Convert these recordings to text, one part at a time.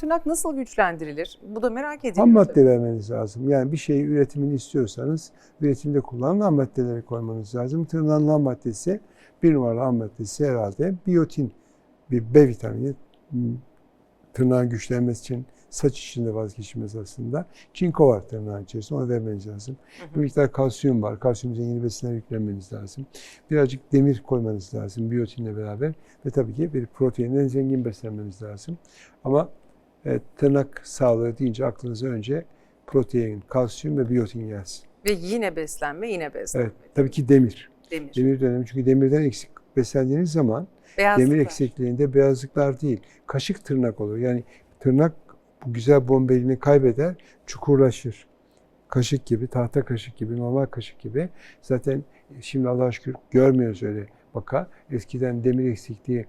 tırnak nasıl güçlendirilir? Bu da merak ediliyor. Ham madde vermeniz lazım. Yani bir şeyi üretimini istiyorsanız üretimde kullanılan ham maddeleri koymanız lazım. Tırnağın ham maddesi, bir numaralı ham maddesi herhalde biyotin, bir B vitamini. Hmm, Tırnağın güçlenmesi için saç içinde vazgeçilmez aslında. Çinko var tırnağın içerisinde, onu vermeniz lazım. Hı hı. Bir miktar kalsiyum var. Kalsiyum zengini besinler yüklenmeniz lazım. Birazcık demir koymanız lazım biyotinle beraber. Ve tabii ki bir proteinden zengin beslenmeniz lazım. Ama e, tırnak sağlığı deyince aklınıza önce protein, kalsiyum ve biyotin gelsin. Ve yine beslenme, yine beslenme. Evet, tabii ki demir. Demir. Demir dönemi çünkü demirden eksik beslendiğiniz zaman Beyazlıklar. demir eksikliğinde beyazlıklar değil, kaşık tırnak olur. Yani tırnak bu güzel bombelini kaybeder, çukurlaşır. Kaşık gibi, tahta kaşık gibi, normal kaşık gibi. Zaten şimdi Allah'a şükür görmüyoruz öyle vaka. Eskiden demir eksikliği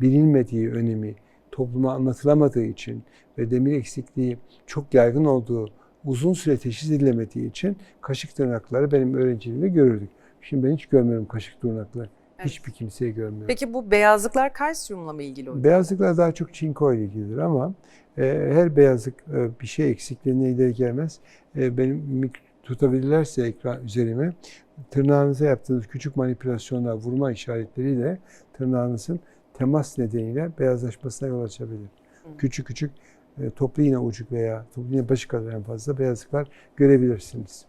bilinmediği önemi topluma anlatılamadığı için ve demir eksikliği çok yaygın olduğu uzun süre teşhis edilemediği için kaşık tırnakları benim öğrenciliğimde görürdük. Şimdi ben hiç görmüyorum kaşık tırnakları. Evet. Hiçbir kimseye görmüyorum. Peki bu beyazlıklar kalsiyumla mı ilgili hocam? Beyazlıklar daha çok çinko ile ilgilidir ama e, her beyazlık e, bir şey eksikliğine ileri gelmez. E, benim tutabilirlerse ekran üzerime tırnağınıza yaptığınız küçük manipülasyonlar, vurma işaretleriyle tırnağınızın temas nedeniyle beyazlaşmasına yol açabilir. Hı. Küçük küçük e, toplu iğne ucuk veya toplu iğne başı kadar en fazla beyazlıklar görebilirsiniz.